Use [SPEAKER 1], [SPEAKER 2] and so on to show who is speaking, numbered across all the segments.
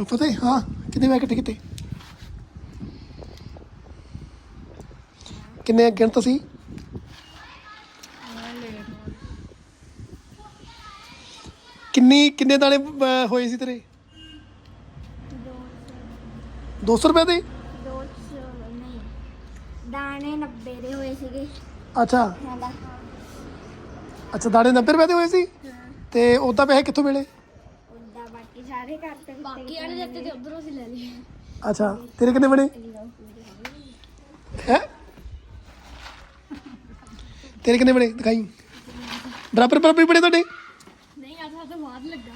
[SPEAKER 1] ਪਤਾ ਹੈ ਕਿੰਨੇ ਮੈਂ ਕਿੱਥੇ ਕਿੱਥੇ ਕਿੰਨੇ ਗਿਣਤ ਸੀ ਕਿੰਨੀ ਕਿੰਨੇ ਦਾਣੇ ਹੋਏ ਸੀ ਤੇਰੇ? 200 ਰੁਪਏ ਦੇ?
[SPEAKER 2] ਦੋ ਸੌ ਨਹੀਂ ਦਾਣੇ 90 ਦੇ ਹੋਏ ਸੀਗੇ।
[SPEAKER 1] ਅੱਛਾ। ਅੱਛਾ ਦਾਣੇ 90 ਰੁਪਏ ਦੇ ਹੋਏ ਸੀ? ਤੇ ਉਦਾਂ ਪੈਸੇ ਕਿੱਥੋਂ ਮਿਲੇ?
[SPEAKER 2] ਸਾਰੇ ਕਰਤੇ
[SPEAKER 3] ਬਾਕੀ ਵਾਲੇ ਦਿੱਤੇ ਤੇ ਉਧਰੋਂ ਸੀ ਲੈ ਲਏ
[SPEAKER 1] ਅੱਛਾ ਤੇਰੇ ਕਿੰਨੇ ਬਣੇ ਹੈ ਤੇਰੇ ਕਿੰਨੇ ਬਣੇ ਦਿਖਾਈ ਬਰਾਬਰ ਬਰਾਬਰ ਹੀ ਬਣੇ ਤੁਹਾਡੇ
[SPEAKER 3] ਨਹੀਂ ਆ ਤਾਂ ਬਾਅਦ ਲੱਗਾ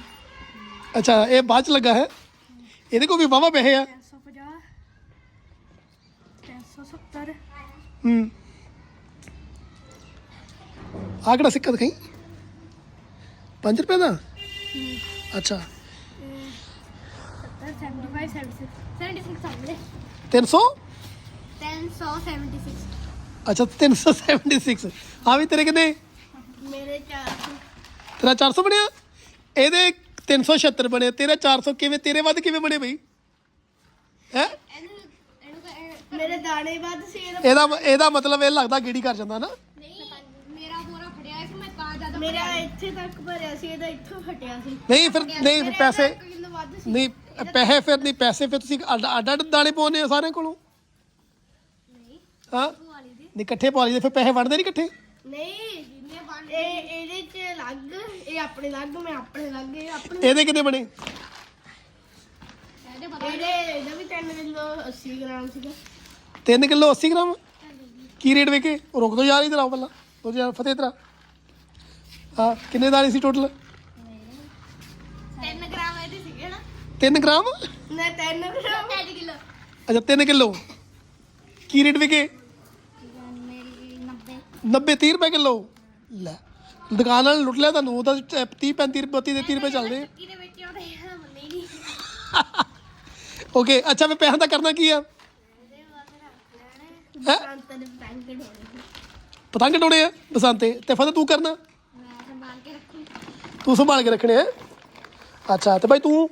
[SPEAKER 1] ਅੱਛਾ ਇਹ ਬਾਅਦ ਚ ਲੱਗਾ ਹੈ ਇਹਦੇ ਕੋਲ ਵੀ ਵਾਵਾ ਪੈਸੇ ਆ
[SPEAKER 3] 350 370
[SPEAKER 1] ਹੂੰ ਆਹ ਕਿਹੜਾ ਸਿੱਕਾ ਦਿਖਾਈ 5 ਰੁਪਏ ਦਾ ਅੱਛਾ
[SPEAKER 3] 75 76 76 ਸਾਹਮਣੇ
[SPEAKER 1] 300
[SPEAKER 3] 376
[SPEAKER 1] ਅੱਛਾ 376 ਆ ਵੀ ਤੇਰੇ ਕਿੰਨੇ
[SPEAKER 3] ਮੇਰੇ 400
[SPEAKER 1] ਤੇਰਾ 400 ਬਣਿਆ ਇਹਦੇ 376 ਬਣੇ ਤੇਰਾ 400 ਕਿਵੇਂ ਤੇਰੇ ਵੱਧ ਕਿਵੇਂ ਬਣੇ ਬਈ ਹੈ
[SPEAKER 3] ਮੇਰੇ ਦਾਣੇ ਵੱਧ ਸੀ ਇਹਦਾ
[SPEAKER 1] ਇਹਦਾ ਇਹਦਾ ਮਤਲਬ ਇਹ ਲੱਗਦਾ ਗੇੜੀ ਕਰ ਜਾਂਦਾ ਨਾ
[SPEAKER 3] ਨਹੀਂ ਮੇਰਾ ਬੋਰਾ ਫੜਿਆ ਸੀ ਮੈਂ ਤਾਂ ਜ਼ਿਆਦਾ ਮੇਰਾ ਇੱਥੇ ਤੱਕ ਭਰਿਆ ਸੀ ਇਹਦਾ ਇੱਥੋਂ ਫਟਿਆ ਸੀ
[SPEAKER 1] ਨਹੀਂ ਫਿਰ ਨਹੀਂ ਫਿਰ ਪੈਸੇ
[SPEAKER 3] ਕਿਲੋ
[SPEAKER 1] ਨਹੀਂ ਪੈਸੇ ਫਿਰ ਨਹੀਂ ਪੈਸੇ ਫਿਰ ਤੁਸੀਂ ਅੱਡ ਅੱਡ ਅੱਡ ਦਾਣੇ ਪਾਉਨੇ ਆ ਸਾਰਿਆਂ ਕੋਲੋਂ? ਹਾਂ? ਨਹੀਂ ਇਕੱਠੇ ਪਾ ਲਈਦੇ ਫਿਰ ਪੈਸੇ ਵੰਡਦੇ ਨਹੀਂ ਇਕੱਠੇ?
[SPEAKER 3] ਨਹੀਂ ਇਹ ਇਹਦੇ ਚ ਲੱਗ ਇਹ ਆਪਣੇ ਲੱਗ ਮੈਂ ਆਪਣੇ ਲੱਗ ਇਹ ਆਪਣੇ
[SPEAKER 1] ਇਹਦੇ ਕਿੰਨੇ ਬਣੇ?
[SPEAKER 3] ਇਹਦੇ ਇਹਦਾ ਵੀ 3 ਕਿਲੋ 80 ਗ੍ਰਾਮ ਸੀਗਾ।
[SPEAKER 1] 3 ਕਿਲੋ 80 ਗ੍ਰਾਮ? ਕੀ ਰੇਟ ਵੇਕੇ ਰੁਕ ਦੋ ਯਾਰ ਇਧਰ ਆਓ ਪਹਿਲਾਂ। ਦੋ ਯਾਰ ਫਤਿਹ ਇਧਰ ਆ। ਹਾਂ ਕਿੰਨੇ ਦਾਣੇ ਸੀ ਟੋਟਲ
[SPEAKER 3] 3 ਗ੍ਰਾਮ? ਨਾ
[SPEAKER 1] 3 ਗ੍ਰਾਮ।
[SPEAKER 3] 3 ਕਿਲੋ।
[SPEAKER 1] ਅੱਛਾ 3 ਕਿਲੋ। ਕੀ ਰੇਟ ਵਿਕੇ?
[SPEAKER 2] ਮੇਰੀ 90
[SPEAKER 1] 90 30 ਰੁਪਏ ਕਿਲੋ। ਲੈ ਦੁਕਾਨ ਵਾਲੇ ਲੁੱਟ ਲਿਆ ਤੁਹਾਨੂੰ ਉਹਦਾ 30 35 32 ਦੇ 30 ਰੁਪਏ ਚੱਲਦੇ ਆ।
[SPEAKER 3] ਕਿਹਦੇ ਵਿੱਚ ਉਹਦੇ ਮੰਨੇ ਨਹੀਂ।
[SPEAKER 1] ਓਕੇ ਅੱਛਾ ਫਿਰ ਪੈਸਾ ਦਾ ਕਰਨਾ ਕੀ ਆ? ਪਤੰਗ ਡੋਣੇ ਆ ਬਸੰਤੇ। ਤੇ ਫਤਿਹ ਤੂੰ ਕਰਨਾ?
[SPEAKER 2] ਮੈਂ ਸੰਭਾਲ ਕੇ ਰੱਖੂ
[SPEAKER 1] ਤੂੰ ਸੰਭਾਲ ਕੇ ਰੱਖਣੇ ਆ। ਅੱਛਾ ਤੇ ਭਾਈ ਤੂੰ?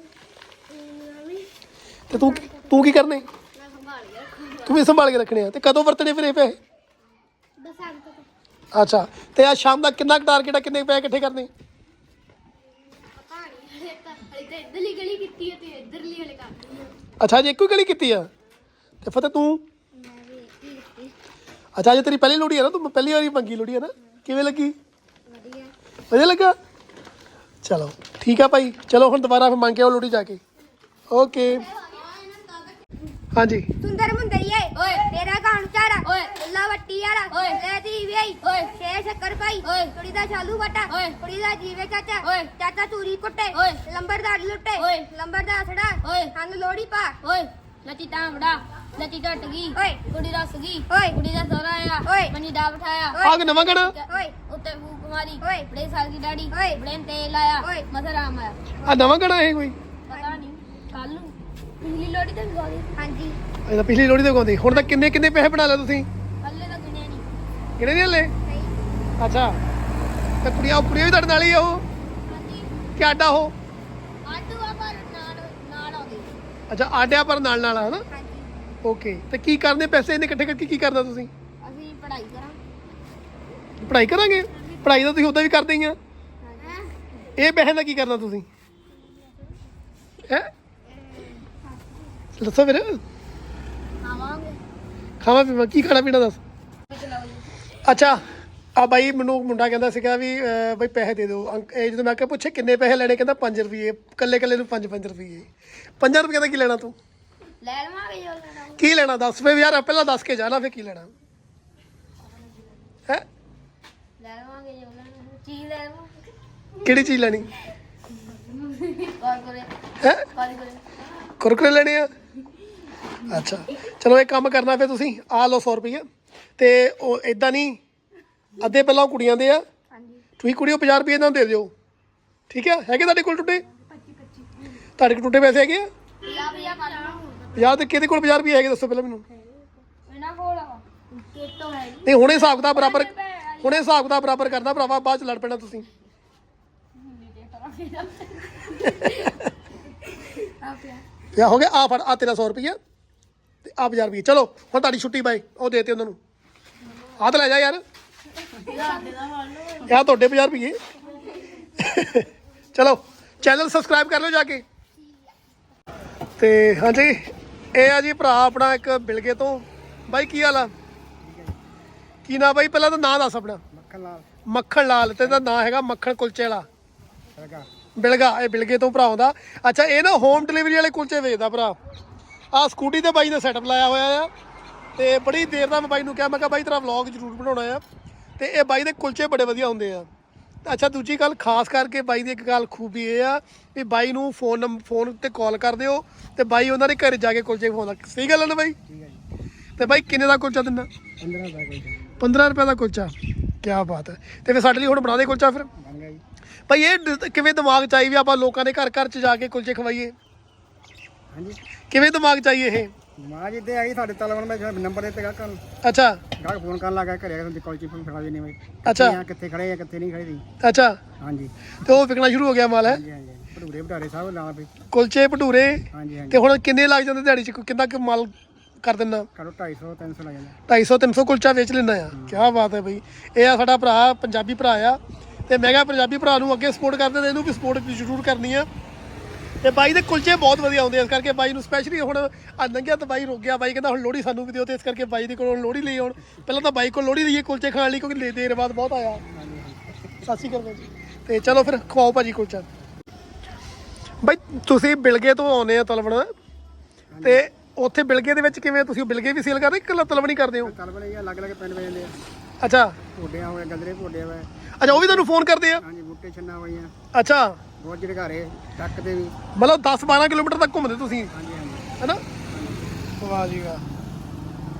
[SPEAKER 1] ਤੇ ਤੂੰ ਤੂੰ ਕੀ ਕਰਨੇ?
[SPEAKER 3] ਮੈਂ ਸੰਭਾਲ ਕੇ ਰੱਖੂ
[SPEAKER 1] ਤੂੰ ਵੀ ਸੰਭਾਲ ਕੇ ਰੱਖਣੇ ਆ? ਤੇ ਕਦੋਂ ਵਰਤਣੇ ਫਿਰ ਇਹ ਪੈਸੇ?
[SPEAKER 3] ਬਸੰਤ ਤੋਂ
[SPEAKER 1] ਅੱਛਾ, ਤੇ ਆ ਸ਼ਾਮ ਦਾ ਕਿੰਨਾ ਟਾਰਗੇਟ ਆ? ਕਿੰਨੇ ਪੈਸੇ ਇਕੱਠੇ ਕਰਨੇ?
[SPEAKER 3] ਪਤਾ ਨਹੀਂ ਹਲੇ ਤਾਂ ਹਲੇ ਤਾਂ ਇੱਧਰਲੀ ਗਲੀ ਕੀਤੀ ਹੈ ਤੇ ਇੱਧਰਲੀ ਹਲੇ ਕਰਨੀ ਹੈ
[SPEAKER 1] ਅੱਛਾ ਜੀ ਇੱਕੋ ਹੀ ਗਲੀ ਕੀਤੀ ਆ? ਤੇ ਫਤਿਹ ਤੂੰ?
[SPEAKER 2] ਮੈਂ ਵੀ ਇੱਕ ਹੀ
[SPEAKER 1] ਅੱਛਾ ਜੇ ਤੇਰੀ ਪਹਿਲੀ ਲੋੜੀ ਆ ਨਾ? ਤੂੰ ਪਹਿਲੀ ਵਾਰੀ ਮੰਗੀ ਲੋੜੀ ਆ ਨਾ? ਕਿਵੇਂ ਲੱਗੀ?
[SPEAKER 2] ਵਧੀਆ।
[SPEAKER 1] ਵਧੀਆ ਲੱਗਾ? ਚਲੋ, ਠੀਕ ਆ ਭਾਈ। ਚਲੋ, ਹੁਣ ਦੁਬਾਰਾ ਫਿਰ ਮੰਗ ਕੇ ਆਓ ਲੋੜੀ ਜਾ ਕੇ। ਓਕੇ। ਹਾਂਜੀ
[SPEAKER 2] ਸੁੰਦਰ ਮੁੰਦਰੀਏ
[SPEAKER 3] ਓਏ।
[SPEAKER 2] ਤੇਰਾ ਕੌਣ ਚਾਰਾ
[SPEAKER 3] ਓਏ।
[SPEAKER 2] ਉੱਲਾ ਵੱਟੀ ਵਾਲਾ
[SPEAKER 3] ਓਏ।
[SPEAKER 2] ਲੈ ਦੀ ਵੇਈ
[SPEAKER 3] ਓਏ।
[SPEAKER 2] ਛੇ ਸ਼ੱਕਰ ਪਾਈ
[SPEAKER 3] ਓਏ।
[SPEAKER 2] ਕੁੜੀ ਦਾ ਚਾਲੂ ਵਟਾ
[SPEAKER 3] ਓਏ।
[SPEAKER 2] ਕੁੜੀ ਦਾ ਜੀਵੇ ਚਾਚਾ
[SPEAKER 3] ਓਏ।
[SPEAKER 2] ਚਾਚਾ ਚੂਰੀ ਕੁੱਟੇ
[SPEAKER 3] ਓਏ।
[SPEAKER 2] ਲੰਬਰਦਾਰ ਲੁੱਟੇ
[SPEAKER 3] ਓਏ।
[SPEAKER 2] ਲੰਬਰਦਾਰ ਛੜਾ
[SPEAKER 3] ਓਏ।
[SPEAKER 2] ਸਾਨੂੰ ਲੋੜੀ ਪਾ
[SPEAKER 3] ਓਏ ਲੱਤੀ ਤਾਂ ਬੜਾ ਲੱਤੀ ਟੱਟ ਗਈ
[SPEAKER 2] ਓਏ।
[SPEAKER 3] ਕੁੜੀ ਰਸ ਗਈ
[SPEAKER 2] ਓਏ।
[SPEAKER 3] ਕੁੜੀ ਦਾ ਸੋਹਰਾ ਆਇਆ
[SPEAKER 2] ਓਏ।
[SPEAKER 3] ਮਨੀ ਦਾ ਬਿਠਾਇਆ
[SPEAKER 2] ਓਏ।
[SPEAKER 1] ਆ ਕੇ ਨਵਾਂ ਗਾਣਾ
[SPEAKER 2] ਓਏ
[SPEAKER 3] ਉੱਤੇ ਫੂਕ ਮਾਰੀ
[SPEAKER 2] ਓਏ।
[SPEAKER 3] ਬੜੇ ਸਾਲ ਦੀ ਡਾੜੀ
[SPEAKER 2] ਓਏ।
[SPEAKER 3] ਬੜੇ ਤੇਲ ਆਇਆ
[SPEAKER 2] ਓਏ।
[SPEAKER 3] ਮਸਰਾਮ ਆਇਆ
[SPEAKER 1] ਆ ਨਵਾਂ ਗਾਣਾ ਇਹ ਕੋਈ
[SPEAKER 3] ਪਤਾ ਨਹੀਂ ਕੱਲ ਨੂੰ ਪਿਛਲੀ ਲੋੜੀ ਤੇ ਵੀ ਗਾਉਂਦੇ
[SPEAKER 2] ਹਾਂਜੀ।
[SPEAKER 1] ਇਹ ਤਾਂ ਪਿਛਲੀ ਲੋੜੀ ਤੇ ਗਾਉਂਦੇ ਹੁਣ ਤਾਂ ਕਿੰਨੇ ਕਿੰਨੇ ਪੈਸੇ ਬਣਾ ਲਏ ਤੁਸੀਂ?
[SPEAKER 3] ਹੱਲੇ ਤਾਂ ਗਿਣਿਆ ਨਹੀਂ।
[SPEAKER 1] ਕਿਹੜੇ ਨੇ ਹਲੇ?
[SPEAKER 2] ਸਹੀ
[SPEAKER 1] ਅੱਛਾ। ਤੇ ਕੁੜੀਆਂ ਉਹ ਕੁੜੀਆਂ ਵੀ ਤੁਹਾਡੇ ਨਾਲ ਹੀ ਆ ਉਹ?
[SPEAKER 3] ਹਾਂਜੀ।
[SPEAKER 1] ਕਿ ਆਡਾ ਉਹ?
[SPEAKER 3] ਆਟੂ ਆ ਪਰ ਨਾਲ ਨਾਲ ਆਉਂਦੇ।
[SPEAKER 1] ਅੱਛਾ ਆਡਿਆ ਪਰ ਨਾਲ ਨਾਲ ਆ ਹਨਾ?
[SPEAKER 2] ਹਾਂਜੀ।
[SPEAKER 1] ਓਕੇ। ਤੇ ਕੀ ਕਰਨੇ ਪੈਸੇ ਇਹਨੇ ਇਕੱਠੇ ਕਰਕੇ ਕੀ ਕਰਨਾ ਤੁਸੀਂ?
[SPEAKER 3] ਅਸੀਂ ਪੜ੍ਹਾਈ ਕਰਾਂ
[SPEAKER 1] ਪੜ੍ਹਾਈ ਕਰਾਂਗੇ? ਪੜ੍ਹਾਈ ਤਾਂ ਤੁਸੀਂ ਉਦਾਂ ਵੀ ਕਰਦੇ ਹੀ ਆ? ਇਹ ਪੈਸੇ ਦਾ ਕੀ ਕਰਨਾ ਤੁਸੀਂ? ਹੈ? ਦੱਸੋ ਫਿਰ
[SPEAKER 3] ਆਵਾਂਗੇ
[SPEAKER 1] ਖਾਣਾ ਪੀਣਾ ਕੀ ਖਾਣਾ ਪੀਣਾ ਦੱਸ? ਅੱਛਾ ਆ ਬਾਈ ਮੈਨੂੰ ਮੁੰਡਾ ਕਹਿੰਦਾ ਸੀਗਾ ਵੀ ਅਹ, ਬਈ ਪੈਸੇ ਦੇ ਦਿਓ। ਅੰਕ ਇਹ ਜਦੋਂ ਮੈਂ ਕਿਹਾ ਪੁੱਛੇ ਕਿੰਨੇ ਪੈਸੇ ਲੈਣੇ ਕਹਿੰਦਾ 5 ਰੁਪਏ ਕੱਲੇ ਕੱਲੇ ਨੂੰ 5-5 ਰੁਪਏ 5 ਰੁਪਏ ਦਾ ਕੀ ਲੈਣਾ ਤੂੰ?
[SPEAKER 3] ਲੈ ਲਵਾਂਗੇ ਜੋ ਲੈਣਾ ਹੋਊ।
[SPEAKER 1] ਕੀ ਲੈਣਾ ਦੱਸ? ਫੇ ਯਾਰ ਪਹਿਲਾਂ ਦੱਸ ਕੇ ਜਾਣਾ ਫੇ ਕੀ ਲੈਣਾ? ਹੈ?
[SPEAKER 3] ਲੈ ਲਵਾਂਗੇ ਜੋ ਲੈਣਾ ਹੋਊ। ਚੀਜ਼ ਲੈ ਲਵਾਂਗੇ।
[SPEAKER 1] ਕਿਹੜੀ ਚੀਜ਼ ਲੈਣੀ?
[SPEAKER 3] ਕਾਲ
[SPEAKER 1] ਹੈ?
[SPEAKER 3] ਕਾਲ ਕਰੇ
[SPEAKER 1] ਕੁਰਕਰੇ ਲੈਣੇ ਆ? ਅੱਛਾ। ਚਲੋ ਇਹ ਕੰਮ ਕਰਨਾ ਫੇ ਤੁਸੀਂ। ਆ ਲਓ 100 ਰੁਪਏ ਤੇ ਉਹ ਇਦਾਂ ਨਹੀਂ ਅੱਧੇ ਪਹਿਲਾਂ ਉਹ ਕੁੜੀਆਂ ਦੇ ਆ।
[SPEAKER 2] ਹਾਂਜੀ।
[SPEAKER 1] ਤੁਸੀਂ ਕੁੜੀਓ 50 ਰੁਪਏ ਇਹਨਾਂ ਨੂੰ ਦੇ ਦਿਓ। ਠੀਕ ਹੈ ਹੈਗੇ ਤੁਹਾਡੇ ਕੋਲ ਟੁੱਟੇ? ਤੁਹਾਡੇ ਕੋਲ ਟੁੱਟੇ ਪੈਸੇ ਹੈਗੇ ਆ?
[SPEAKER 3] ਪੰਜਾਹ ਪੰਜਾਹ ਕਰ ਲਵਾਂਗੇ
[SPEAKER 1] 50 ਤੇ ਕਿਹਦੇ ਕੋਲ 50 ਰੁਪਏ ਹੈਗੇ ਦੱਸੋ ਪਹਿਲਾਂ ਮੈਨੂੰ।
[SPEAKER 3] ਇਹਨਾਂ ਕੋਲ ਆ। ਕਿਤੋਂ ਹੈ
[SPEAKER 1] ਨਹੀਂ। ਹੁਣੇ ਹਿਸਾਬ ਦਾ ਬਰਾਬਰ ਹੁਣੇ ਹਿਸਾਬ ਦਾ ਬਰਾਬਰ ਕਰਨਾ ਭਰਾਵਾ ਬਾਅਦ ਚ ਲੜ ਪੈਣਾ ਤੁਸੀਂ।
[SPEAKER 3] ਆ
[SPEAKER 1] ਹੋ ਗਿਆ। ਆ ਫੜ ਆ ਤੇਰਾ 100 ਰੁਪਈਆ। ਤੇ ਆ 1000 ਰੁਪਈਆ ਚਲੋ ਹੁਣ ਤੁਹਾਡੀ ਛੁੱਟੀ ਬਾਈ ਉਹ ਦੇਤੇ ਉਹਨਾਂ ਨੂੰ। ਆ ਤਾਂ ਲੈ ਜਾ ਯਾਰ। ਯਾ ਤੁਹਾਡੇ 50 ਰੁਪਈਏ। ਚਲੋ ਚੈਨਲ ਸਬਸਕ੍ਰਾਈਬ ਕਰ ਲਓ ਜਾ ਕੇ। ਤੇ ਹਾਂਜੀ ਇਹ ਆ ਜੀ ਭਰਾ ਆਪਣਾ ਇੱਕ ਬਿਲਗੇ ਤੋਂ। ਬਾਈ ਕੀ ਹਾਲ ਆ? ਕੀ ਨਾਂ ਬਾਈ? ਪਹਿਲਾਂ ਤਾਂ ਨਾਂ ਦੱਸ ਆਪਣਾ।
[SPEAKER 4] ਮੱਖਣ ਲਾਲ
[SPEAKER 1] ਮੱਖਣ ਲਾਲ ਤੇ ਇਹਦਾ ਨਾਂ ਹੈਗਾ ਮੱਖਣ ਕੁਲਚੇ ਵਾਲਾ।
[SPEAKER 4] ਲਗਾ
[SPEAKER 1] ਬਿਲਗਾ ਇਹ ਬਿਲਗੇ ਤੋਂ ਭਰਾ ਆਉਂਦਾ। ਅੱਛਾ ਇਹ ਨਾ ਹੋਮ ਡਿਲੀਵਰੀ ਵਾਲੇ ਕੁਲਚੇ ਵੇਚਦਾ ਭਰਾ। ਆ ਸਕੂਟੀ ਤੇ ਬਾਈ ਨੇ ਸੈਟਅਪ ਲਾਇਆ ਹੋਇਆ ਆ ਤੇ ਬੜੀ ਦੇਰ ਦਾ ਮੈਂ ਬਾਈ ਨੂੰ ਕਿਹਾ ਮੈਂ ਕਿਹਾ ਬਾਈ ਤੇਰਾ ਵਲੌਗ ਜ਼ਰੂਰ ਬਣਾਉਣਾ ਆ। ਤੇ ਇਹ ਬਾਈ ਦੇ ਕੁਲਚੇ ਬੜੇ ਵਧੀਆ ਹੁੰਦੇ ਆ। ਤੇ ਅੱਛਾ ਦੂਜੀ ਗੱਲ ਖਾਸ ਕਰਕੇ ਬਾਈ ਦੀ ਇੱਕ ਗੱਲ ਖੂਬੀ ਇਹ ਆ ਵੀ ਬਾਈ ਨੂੰ ਫੋਨ ਨੰਬਰ ਫੋਨ ਤੇ ਕਾਲ ਕਰ ਦਿਓ ਤੇ ਬਾਈ ਉਹਨਾਂ ਦੇ ਘਰ ਜਾ ਕੇ ਕੁਲਚੇ ਖਵਾਉਂਦਾ ਸਹੀ ਗੱਲ ਹੈ ਨਾ ਬਾਈ? ਤੇ ਬਾਈ ਕਿੰਨੇ ਦਾ ਕੁਲਚਾ ਦਿੰਦਾ?
[SPEAKER 4] 15 ਦਾ ਕੋਈ
[SPEAKER 1] 15 ਰੁਪਏ ਦਾ ਕੁਲਚਾ। ਕੀ ਬਾਤ ਹੈ। ਤੇ ਫਿਰ ਸਾਡੇ ਲਈ ਹੁਣ ਬਣਾ ਦੇ ਕੁਲਚਾ ਫਿਰ।
[SPEAKER 4] ਬਣ ਗਿਆ ਜੀ।
[SPEAKER 1] ਭਾਈ ਇਹ ਕਿਵੇਂ ਦਿਮਾਗ ਚ ਆਈ ਵੀ ਆਪਾਂ ਲੋਕਾਂ ਦੇ ਘਰ ਘਰ ਚ ਜਾ ਕੇ ਕੁਲਚੇ ਖਵਾਈਏ?
[SPEAKER 4] ਹਾਂਜੀ।
[SPEAKER 1] ਕਿਵੇਂ ਦਿਮਾਗ ਚ ਆਈ ਇਹ?
[SPEAKER 4] ਮਾਂ ਜੀ ਤੇ ਆਈ ਸਾਡੇ ਤਲਵਣ ਮੈਂ ਜਿਹੜਾ ਨੰਬਰ ਦਿੱਤੇ ਗਾਹਕਾਂ ਨੂੰ।
[SPEAKER 1] ਅੱਛਾ।
[SPEAKER 4] ਗਾਹਕ ਫੋਨ ਕਰਨ ਲੱਗਾ ਘਰੇ ਆ ਕੇ ਕਾਲਜੀ ਫੋਨ ਫੜਾ ਦੇਣੇ ਬਈ।
[SPEAKER 1] ਅੱਛਾ।
[SPEAKER 4] ਕਿੱਥੇ ਆ, ਕਿੱਥੇ ਖੜੇ ਆ ਕਿੱਥੇ ਨਹੀਂ ਖੜੇ ਸੀ
[SPEAKER 1] ਅੱਛਾ।
[SPEAKER 4] ਹਾਂਜੀ।
[SPEAKER 1] ਤੇ ਉਹ ਵਿਕਣਾ ਸ਼ੁਰੂ ਹੋ ਗਿਆ ਮਾਲ ਹੈ?
[SPEAKER 4] ਹਾਂਜੀ ਹਾਂਜੀ। ਭਟੂਰੇ ਭਟਾਰੇ ਸਭ ਨਾਲ ਵੀ।
[SPEAKER 1] ਕੁਲਚੇ ਭਟੂਰੇ।
[SPEAKER 4] ਹਾਂਜੀ ਹਾਂਜੀ।
[SPEAKER 1] ਤੇ ਹੁਣ ਕਿੰਨੇ ਲੱਗ ਜਾਂਦੇ ਦਿਹਾੜੀ ਚ? ਕਿੰਨਾ ਕੁ ਮਾਲ ਕਰ ਦਿੰਦਾ?
[SPEAKER 4] ਕਰੋ 250 300 ਲੱਗ ਜਾਂਦਾ।
[SPEAKER 1] 250 300 ਕੁਲਚਾ ਵੇਚ ਲੈਂਦਾ ਆ। ਕੀ ਬਾਤ ਹੈ ਬਈ। ਇਹ ਆ ਸਾਡਾ ਭਰਾ ਪੰਜਾਬੀ ਭਰਾ ਆ। ਤੇ ਮੈਂ ਕਿਹਾ ਪੰਜਾਬੀ ਭਰਾ ਨੂੰ ਅੱਗੇ ਸਪੋਰਟ ਕਰਦੇ ਤੇ ਇਹਨੂੰ ਵੀ ਸਪੋਰਟ ਜ਼ਰੂਰ ਕਰਨੀ ਆ। ਤੇ ਬਾਈ ਦੇ ਕੁਲਚੇ ਬਹੁਤ ਵਧੀਆ ਆਉਂਦੇ ਆ, ਇਸ ਕਰਕੇ ਬਾਈ ਨੂੰ ਸਪੈਸ਼ਲੀ ਹੁਣ ਆ ਨੰਗਿਆ ਤਾਂ ਬਾਈ ਰੁਕ ਗਿਆ ਬਾਈ ਕਹਿੰਦਾ ਹੁਣ ਲੋੜੀ ਸਾਨੂੰ ਵੀ ਦਿਓ ਤੇ ਇਸ ਕਰਕੇ ਬਾਈ ਦੇ ਕੋਲੋਂ ਲੋੜੀ ਲਈ ਆਉਣ। ਪਹਿਲਾਂ ਤਾਂ ਬਾਈ ਕੋਲ ਲੋੜੀ ਲਈਏ ਕੁਲਚੇ ਖਾਣ ਲਈ ਕਿਉਂਕਿ ਲੈ- ਦੇਰ ਬਾਅਦ ਬਹੁਤ ਆਇਆ। ਸਤਿ ਸ਼੍ਰੀ ਅਕਾਲ ਜੀ। ਤੇ ਚਲੋ ਫਿਰ ਖਵਾਓ ਭਾਜੀ ਕੁਲਚਾ। ਬਾਈ ਤੁਸੀਂ ਬਿਲਗੇ ਤੋਂ ਆਉਨੇ ਆ ਤਲਵਣ। ਤੇ ਉੱਥੇ ਬਿਲਗੇ ਦੇ ਵਿੱਚ ਕਿਵੇਂ ਤੁਸੀਂ ਬਿਲਗੇ ਵੀ ਸੇਲ ਕਰਦੇ ਕਿ ਇਕੱਲਾ ਤਲਵਣ ਹੀ ਕਰਦੇ ਹੋ?
[SPEAKER 4] ਤਲਵਣ ਇਹ ਅਲੱਗ ਅਲੱਗ ਪਿੰਡ ਵੇ ਜਾਂਦੇ ਆ।
[SPEAKER 1] ਅੱਛਾ।
[SPEAKER 4] ਭੋਡਿਆਂ ਹੋਏ ਗੰਦਰੇ ਭੋਡੇ ਹੋਏ।
[SPEAKER 1] ਅੱਛਾ ਉਹ ਵੀ ਤੁਹਾਨੂੰ ਫੋਨ ਕਰਦੇ ਆ?
[SPEAKER 4] ਹਾਂਜੀ ਬੂਟੇ ਛੰਨਾ ਹੋਈਆਂ।
[SPEAKER 1] ਅੱਛਾ।
[SPEAKER 4] ਬਹੁਤ ਜਿਹੜੇ ਘਰੇ ਟੱਕ ਤੇ ਵੀ।
[SPEAKER 1] ਮਤਲਬ 10 12 ਕਿਲੋਮੀਟਰ ਤੱਕ ਘੁੰਮਦੇ ਤੁਸੀਂ?
[SPEAKER 4] ਹਾਂਜੀ ਹਾਂਜੀ।
[SPEAKER 1] ਹੈਨਾ? ਵਾਹ ਜੀ ਵਾਹ।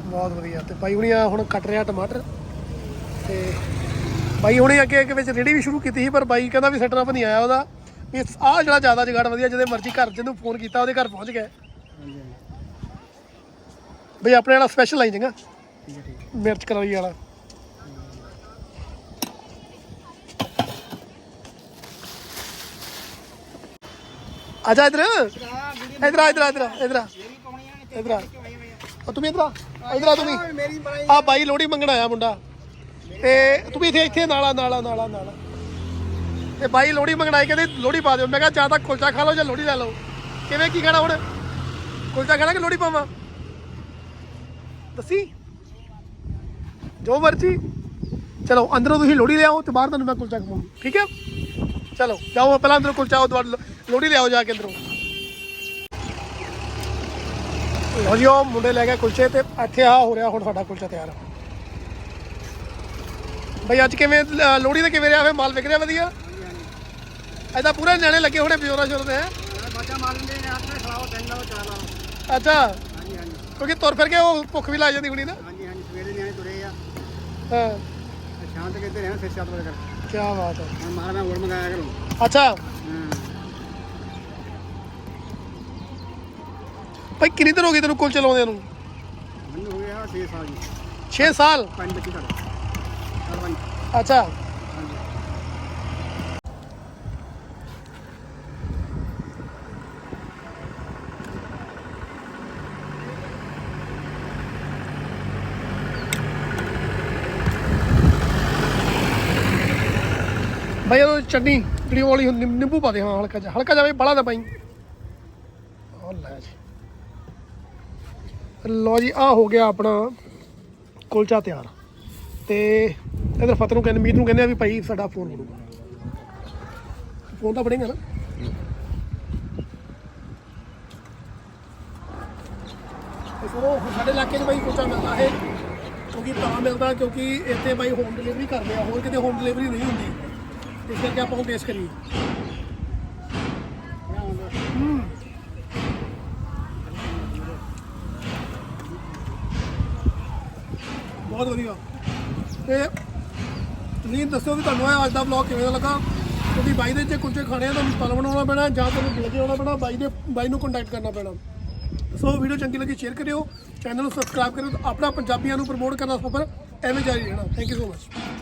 [SPEAKER 1] ਬਹੁਤ ਵਧੀਆ। ਤੇ ਬਾਈ ਹੁਣੀ ਕੱਟ ਰਿਹਾ ਟਮਾਟਰ। ਤੇ ਬਾਈ ਹੁਣੇ ਅੱਗੇ ਅੱਗੇ ਵਿੱਚ ਰੇੜੀ ਵੀ ਸ਼ੁਰੂ ਕੀਤੀ ਸੀ ਪਰ ਬਾਈ ਕਹਿੰਦਾ ਵੀ ਸੈਟਰ ਅਪ ਨਹੀਂ ਆਇਆ ਉਹਦਾ। ਵੀ ਆਹ ਜਿਹੜਾ ਜ਼ਿਆਦਾ ਜਗਾੜ ਵਧੀਆ ਜਿਹਦੇ ਮਰਜ਼ੀ ਘਰ ਜਿਹਨੂੰ ਫੋਨ ਕੀਤਾ ਉਹਦੇ ਘਰ ਪਹੁੰਚ
[SPEAKER 4] ਹਾਂਜੀ
[SPEAKER 1] ਬਈ ਆਪਣੇ ਵਾਲਾ ਸਪੈਸ਼ਲ ਆਈ ਜਗਾ
[SPEAKER 4] ਠੀਕ ਹੈ ਠੀਕ ਹੈ।
[SPEAKER 1] ਮਿਰਚ ਕਰਾਈ ਵਾਲਾ। ਆਜਾ ਇਧਰ। ਇਧਰ ਆ ਇਧਰ ਆ ਇਧਰ ਆ ਇਧਰ ਆ। ਇਧਰ ਆ। ਤੂੰ ਵੀ ਇਧਰ ਤੂੰ ਵੀ। ਆ ਬਾਈ ਲੋੜੀ ਮੰਗਣ ਆਇਆ ਮੁੰਡਾ। ਤੇ ਤੂੰ ਵੀ ਇੱਥੇ ਇੱਥੇ ਨਾਲਾ ਨਾਲਾ ਨਾਲਾ ਨਾਲਾ ਤੇ ਬਾਈ ਲੋੜੀ ਮੰਗਣ ਆਏ, ਕਹਿੰਦੇ ਲੋੜੀ ਪਾ ਦਿਓ। ਮੈਂ ਕਿਹਾ ਜਾਂ ਤਾਂ ਕੁਲਚਾ ਖਾ ਲਓ ਜਾਂ ਲੋੜੀ ਲੈ ਲਓ। ਕਿਵੇਂ, ਕੀ ਖਾਣਾ ਹੁਣ? ਕੁਲਚਾ ਖਾਣਾ ਕਿ ਲੋੜੀ ਪਾਵਾਂ? ਦੱਸੀ। ਜੋ ਮਰਜ਼ੀ। ਚਲੋ, ਅੰਦਰੋਂ ਤੁਸੀਂ ਲੋੜੀ ਲਿਆਓ ਤੇ ਬਾਹਰ ਤੁਹਾਨੂੰ ਮੈਂ ਕੁਲਚਾ ਖਵਾਉਂਗੀ। ਠੀਕ ਹੈ ਚਲੋ, ਜਾਓ, ਪਹਿਲਾਂ ਅੰਦਰੋਂ ਕੁਲਚਾ ਉਹ ਦੁਬਾਰਾ ਲੋੜੀ ਲਿਆਓ ਜਾ ਕੇ ਅੰਦਰੋਂ। ਲਓ ਜੀ ਉਹ ਮੁੰਡੇ ਲੈ ਗਏ ਕੁਲਚੇ ਤੇ ਇੱਥੇ ਆ ਹੋ ਰਿਹਾ ਹੁਣ ਸਾਡਾ ਕੁਲਚਾ ਤਿਆਰ। ਬਈ ਅੱਜ ਕਿਵੇਂ ਲ- ਲੋਹੜੀ ਤੇ ਕਿਵੇਂ ਰਿਹਾ? ਫੇ ਮਾਲ ਵਿਕ ਰਿਹਾ ਵਧੀਆ? ਐਦਾਂ ਪੂਰਾ ਨਿਆਣੇ ਲੱਗੇ ਹੋਣੇ ਬਿਜੋਰਾ ਸ਼ੁਰੂ ਤੇ ਹੈਂ?
[SPEAKER 4] ਬੱਚਾ ਲੈਂਦੇ ਨੇ ਖਲਾਓ
[SPEAKER 1] ਅੱਛਾ।
[SPEAKER 4] ਹਾਂਜੀ ਹਾਂਜੀ
[SPEAKER 1] ਕਿਉਂਕਿ ਤੁਰ ਫਿਰ ਕੇ ਉਹ ਭੁੱਖ ਵੀ ਲੱਗ ਜਾਂਦੀ ਹੁਣੀ ਨਾ।
[SPEAKER 4] ਹਾਂਜੀ ਹਾਂਜੀ ਸਵੇਰੇ ਨਿਆਣੇ ਤੁਰੇ ਆ
[SPEAKER 1] ਹਾਂ।
[SPEAKER 4] ਤੇ ਸ਼ਾਮ ਤੱਕ ਇੱਥੇ ਰਹਿਣਾ ਫਿਰ ਸੱਤ ਵਜੇ ਕਰ।
[SPEAKER 1] ਕੀ ਬਾਤ ਹੈ।
[SPEAKER 4] ਮਾਰ ਮੈਂ ਹੋਰ ਮੰਗਾਇਆ ਕਰੂੰ।
[SPEAKER 1] ਅੱਛਾ। ਭਾਈ ਕਿੰਨੀ ਦਿਨ ਹੋ ਗਈ ਤੈਨੂੰ ਕੁਲਚੇ ਲਾਉਂਦੇ ਨੂੰ?
[SPEAKER 4] ਮੈਨੂੰ ਹੋ ਗਿਆ 6 ਸਾਲ ਜੀ।
[SPEAKER 1] 6 ਸਾਲ?
[SPEAKER 4] ਪੰਜ ਬੱਚੇ
[SPEAKER 1] ਅੱਛਾ। ਭਾਈ ਉਹ ਚਟਨੀ ਜਿਹੜੀ ਵਾਲੀ ਨਿੰਬੂ ਪਾ ਦੇ ਹਾਂ ਹਲਕਾ ਜਿਹਾ। ਹਲਕਾ ਜਿਹਾ ਬੜਾ ਨਾ ਪਾਈ। ਉਹ ਲੈ ਜੀ। ਲੋ ਜੀ ਆ ਹੋ ਗਿਆ ਆਪਣਾ ਕੁਲਚਾ ਤਿਆਰ। ਤੇ ਇਧਰ ਫਤਿਹ ਨੂੰ ਕਹਿੰਦੇ, ਮੀਤ ਨੂੰ ਕਹਿੰਦੇ ਆ ਵੀ ਭਾਈ ਸਾਡਾ ਫੋਨ ਕਰੂਗਾ ਫੋਨ ਤਾਂ ਬੜੇਗਾ ਨਾ। ਤੇ ਉਹ ਸਾਡੇ ਇਲਾਕੇ 'ਚ ਬਾਈ ਕੁਲਚਾ ਮਿਲਦਾ ਹੈ, ਕਿਉਂਕਿ ਤਾਂ ਮਿਲਦਾ, ਕਿਉਂਕਿ ਇੱਥੇ ਬਾਈ ਹੋਮ ਡਿਲੀਵਰੀ ਕਰਦੇ ਆ, ਹੋਰ ਕਿਤੇ ਹੋਮ ਡਿਲੀਵਰੀ ਨਹੀਂ ਹੁੰਦੀ। ਇਸ ਕਰਕੇ ਆਪਾਂ ਹੁਣ ਟੇਸਟ ਕਰੀਏ। ਬਹੁਤ ਵਧੀਆ। ਤੇ ਤੁਸੀਂ ਦੱਸੋ ਵੀ ਤੁਹਾਨੂੰ ਇਹ ਅੱਜ ਦਾ ਵਲੌਗ ਕਿਵੇਂ ਦਾ ਲੱਗਾ? ਕਿਉਂਕਿ ਬਾਈ ਦੇ ਜੇ ਕੁਲਚੇ ਖਾਣੇ ਆ ਤੁਹਾਨੂੰ ਤਲ ਬਣਾਉਣਾ ਪੈਣਾ, ਜਾਂ ਤੁਹਾਨੂੰ ਗਿਲ ਕੇ ਆਉਣਾ ਪੈਣਾ, ਬਾਈ ਦੇ, ਬਾਈ ਨੂੰ ਕੰਟੈਕਟ ਕਰਨਾ ਪੈਣਾ। ਸੋ ਵੀਡੀਓ ਚੰਗੀ ਲੱਗੀ ਸ਼ੇਅਰ ਕਰਿਓ ਚੈਨਲ ਨੂੰ ਸਬਸਕ੍ਰਾਈਬ ਕਰਿਓ, ਆਪਣਾ ਪੰਜਾਬੀਆਂ ਨੂੰ ਪ੍ਰਮੋਟ ਕਰਨਾ ਸਫਰ ਐਵੇਂ ਜਾਰੀ ਰਹਿਣਾ। Thank you so much